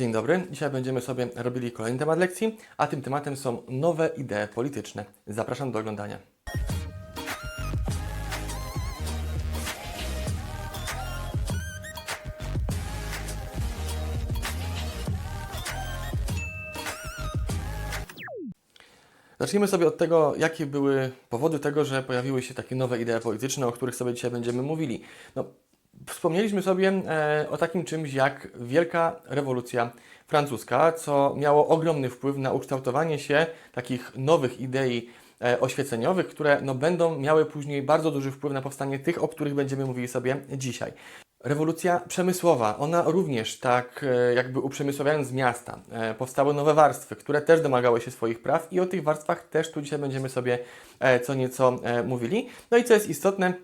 Dzień dobry. Dzisiaj będziemy sobie robili kolejny temat lekcji, a tym tematem są nowe idee polityczne. Zapraszam do oglądania. Zacznijmy sobie od tego, jakie były powody tego, że pojawiły się takie nowe idee polityczne, o których sobie dzisiaj będziemy mówili. No, wspomnieliśmy sobie e, o takim czymś jak Wielka Rewolucja Francuska, co miało ogromny wpływ na ukształtowanie się takich nowych idei e, oświeceniowych, które no, będą miały później bardzo duży wpływ na powstanie tych, o których będziemy mówili sobie dzisiaj. Rewolucja przemysłowa, ona również tak e, jakby uprzemysławiając miasta, powstały nowe warstwy, które też domagały się swoich praw i o tych warstwach też tu dzisiaj będziemy sobie co nieco mówili. No i co jest istotne,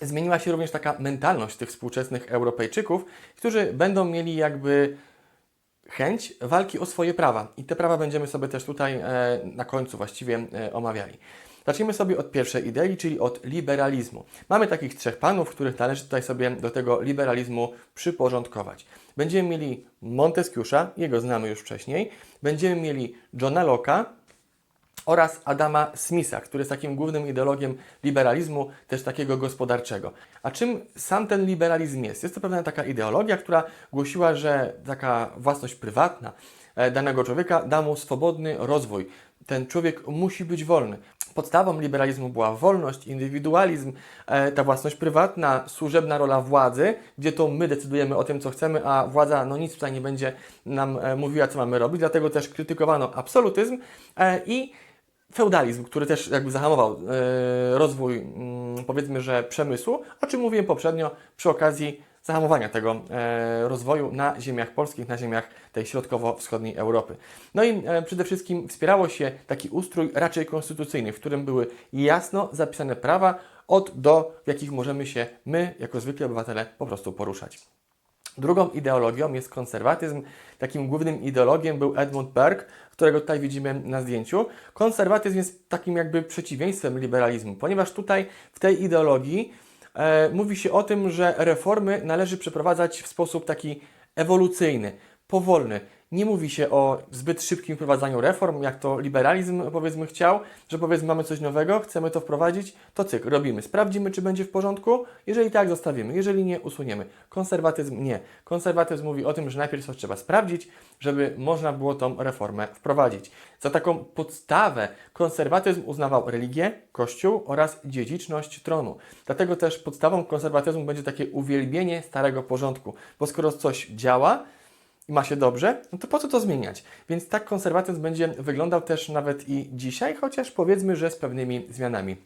zmieniła się również taka mentalność tych współczesnych Europejczyków, którzy będą mieli jakby chęć walki o swoje prawa. I te prawa będziemy sobie też tutaj e, na końcu właściwie e, omawiali. Zacznijmy sobie od pierwszej idei, czyli od liberalizmu. Mamy takich trzech panów, których należy tutaj sobie do tego liberalizmu przyporządkować. Będziemy mieli Montesquieu'a, jego znamy już wcześniej. Będziemy mieli Johna Locke'a, oraz Adama Smitha, który jest takim głównym ideologiem liberalizmu, też takiego gospodarczego. A czym sam ten liberalizm jest? Jest to pewna taka ideologia, która głosiła, że taka własność prywatna e, danego człowieka da mu swobodny rozwój. Ten człowiek musi być wolny. Podstawą liberalizmu była wolność, indywidualizm, e, ta własność prywatna, służebna rola władzy, gdzie to my decydujemy o tym, co chcemy, a władza no nic tutaj nie będzie nam e, mówiła, co mamy robić. Dlatego też krytykowano absolutyzm i feudalizm, który też jakby zahamował e, rozwój, mm, powiedzmy, że przemysłu, o czym mówiłem poprzednio przy okazji zahamowania tego e, rozwoju na ziemiach polskich, na ziemiach tej środkowo-wschodniej Europy. No i e, przede wszystkim wspierało się taki ustrój raczej konstytucyjny, w którym były jasno zapisane prawa od do, w jakich możemy się my, jako zwykli obywatele, po prostu poruszać. Drugą ideologią jest konserwatyzm. Takim głównym ideologiem był Edmund Burke, którego tutaj widzimy na zdjęciu. Konserwatyzm jest takim jakby przeciwieństwem liberalizmu, ponieważ tutaj w tej ideologii e, mówi się o tym, że reformy należy przeprowadzać w sposób taki ewolucyjny, powolny. Nie mówi się o zbyt szybkim wprowadzaniu reform, jak to liberalizm powiedzmy chciał, że powiedzmy mamy coś nowego, chcemy to wprowadzić, to cyk, robimy. Sprawdzimy, czy będzie w porządku. Jeżeli tak, zostawimy. Jeżeli nie, usuniemy. Konserwatyzm nie. Konserwatyzm mówi o tym, że najpierw coś trzeba sprawdzić, żeby można było tą reformę wprowadzić. Za taką podstawę konserwatyzm uznawał religię, kościół oraz dziedziczność tronu. Dlatego też podstawą konserwatyzmu będzie takie uwielbienie starego porządku, bo skoro coś działa, i ma się dobrze, no to po co to zmieniać? Więc tak konserwatyzm będzie wyglądał też nawet i dzisiaj, chociaż powiedzmy, że z pewnymi zmianami.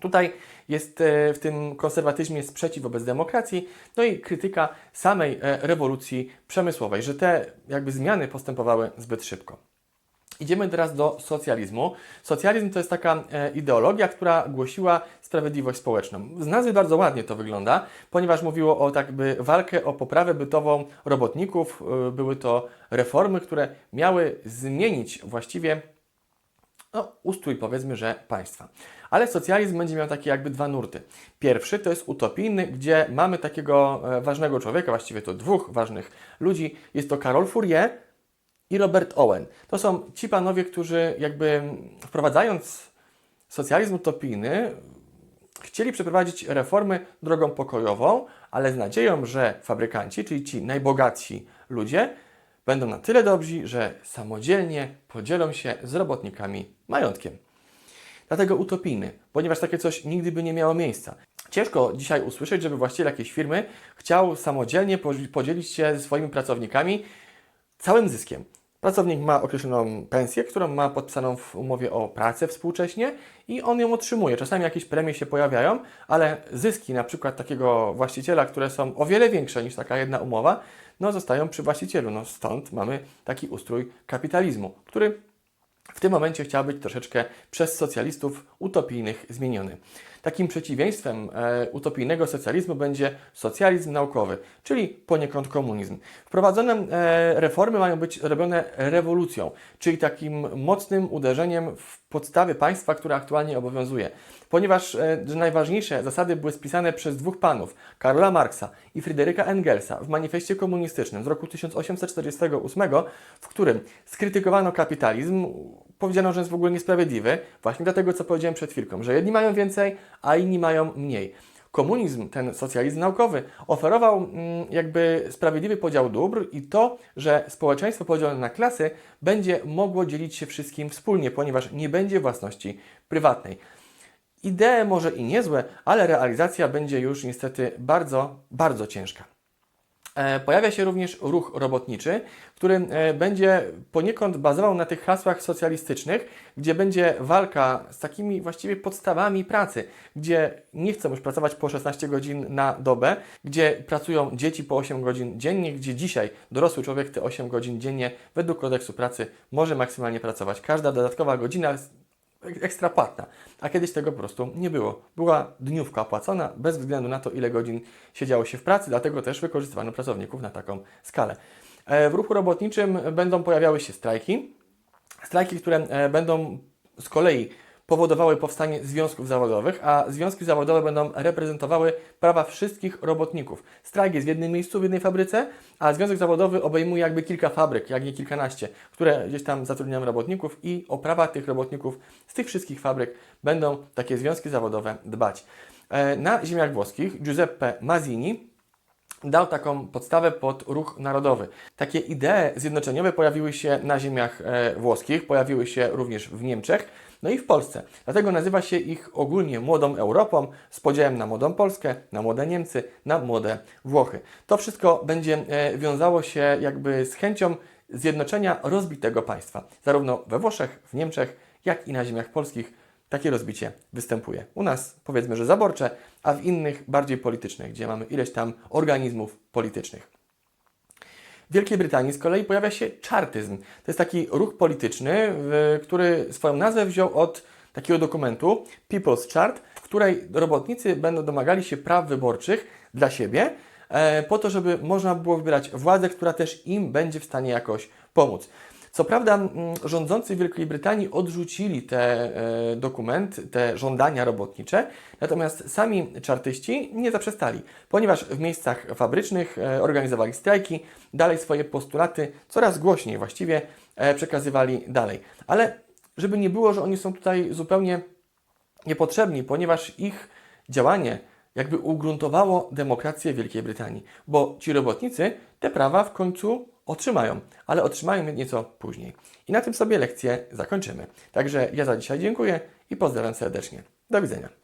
Tutaj jest e, w tym konserwatyzmie sprzeciw wobec demokracji, no i krytyka samej e, rewolucji przemysłowej, że te jakby zmiany postępowały zbyt szybko. Idziemy teraz do socjalizmu. Socjalizm to jest taka e, ideologia, która głosiła sprawiedliwość społeczną. Z nazwy bardzo ładnie to wygląda, ponieważ mówiło o tak by walkę o poprawę bytową robotników. E, były to reformy, które miały zmienić właściwie no, ustrój powiedzmy, że państwa. Ale socjalizm będzie miał takie jakby dwa nurty. Pierwszy to jest utopijny, gdzie mamy takiego e, ważnego człowieka, właściwie to dwóch ważnych ludzi. Jest to Karol Fourier, i Robert Owen. To są ci panowie, którzy jakby wprowadzając socjalizm utopijny, chcieli przeprowadzić reformy drogą pokojową, ale z nadzieją, że fabrykanci, czyli ci najbogatsi ludzie, będą na tyle dobrzy, że samodzielnie podzielą się z robotnikami majątkiem. Dlatego utopijny, ponieważ takie coś nigdy by nie miało miejsca. Ciężko dzisiaj usłyszeć, żeby właściciel jakiejś firmy chciał samodzielnie podzielić się ze swoimi pracownikami całym zyskiem. Pracownik ma określoną pensję, którą ma podpisaną w umowie o pracę współcześnie i on ją otrzymuje. Czasami jakieś premie się pojawiają, ale zyski na przykład takiego właściciela, które są o wiele większe niż taka jedna umowa, no zostają przy właścicielu. No stąd mamy taki ustrój kapitalizmu, który w tym momencie chciał być troszeczkę przez socjalistów utopijnych zmieniony. Takim przeciwieństwem e, utopijnego socjalizmu będzie socjalizm naukowy, czyli poniekąd komunizm. Wprowadzone e, reformy mają być robione rewolucją, czyli takim mocnym uderzeniem w podstawy państwa, które aktualnie obowiązuje. Ponieważ e, najważniejsze zasady były spisane przez dwóch panów, Karola Marksa i Fryderyka Engelsa w manifestie komunistycznym z roku 1848, w którym skrytykowano kapitalizm, powiedziano, że jest w ogóle niesprawiedliwy, właśnie dlatego, co powiedziałem przed chwilką, że jedni mają więcej, a inni mają mniej. Komunizm, ten socjalizm naukowy, oferował mm, jakby sprawiedliwy podział dóbr i to, że społeczeństwo podzielone na klasy będzie mogło dzielić się wszystkim wspólnie, ponieważ nie będzie własności prywatnej. Idee może i niezłe, ale realizacja będzie już niestety bardzo, bardzo ciężka. E, Pojawia się również ruch robotniczy, który e, będzie poniekąd bazował na tych hasłach socjalistycznych, gdzie będzie walka z takimi właściwie podstawami pracy, gdzie nie chcą już pracować po 16 godzin na dobę, gdzie pracują dzieci po 8 godzin dziennie, gdzie dzisiaj dorosły człowiek te 8 godzin dziennie według kodeksu pracy może maksymalnie pracować. Każda dodatkowa godzina ekstra płatna, a kiedyś tego po prostu nie było. Była dniówka opłacona bez względu na to, ile godzin siedziało się w pracy, dlatego też wykorzystywano pracowników na taką skalę. E, W ruchu robotniczym będą pojawiały się strajki, strajki, które e, będą z kolei powodowały powstanie związków zawodowych, a związki zawodowe będą reprezentowały prawa wszystkich robotników. Strajk jest w jednym miejscu, w jednej fabryce, a związek zawodowy obejmuje jakby kilka fabryk, jak nie kilkanaście, które gdzieś tam zatrudniają robotników i o prawa tych robotników z tych wszystkich fabryk będą takie związki zawodowe dbać. E, Na ziemiach włoskich Giuseppe Mazzini dał taką podstawę pod ruch narodowy. Takie idee zjednoczeniowe pojawiły się na ziemiach e, włoskich, pojawiły się również w Niemczech, no i w Polsce. Dlatego nazywa się ich ogólnie Młodą Europą z podziałem na Młodą Polskę, na Młode Niemcy, na Młode Włochy. To wszystko będzie e, wiązało się jakby z chęcią zjednoczenia rozbitego państwa, zarówno we Włoszech, w Niemczech, jak i na ziemiach polskich takie rozbicie występuje. U nas powiedzmy, że zaborcze, a w innych bardziej politycznych, gdzie mamy ileś tam organizmów politycznych. W Wielkiej Brytanii z kolei pojawia się czartyzm. To jest taki ruch polityczny, który swoją nazwę wziął od takiego dokumentu People's Chart, w której robotnicy będą domagali się praw wyborczych dla siebie, e, po to, żeby można było wybierać władzę, która też im będzie w stanie jakoś pomóc. Co prawda mm, rządzący Wielkiej Brytanii odrzucili te e, dokument, te żądania robotnicze, natomiast sami czartyści nie zaprzestali, ponieważ w miejscach fabrycznych e, organizowali strajki, dalej swoje postulaty coraz głośniej właściwie e, przekazywali dalej. Ale żeby nie było, że oni są tutaj zupełnie niepotrzebni, ponieważ ich działanie jakby ugruntowało demokrację Wielkiej Brytanii, bo ci robotnicy te prawa w końcu otrzymają, ale otrzymają je nieco później. I na tym sobie lekcję zakończymy. Także ja za dzisiaj dziękuję i pozdrawiam serdecznie. Do widzenia.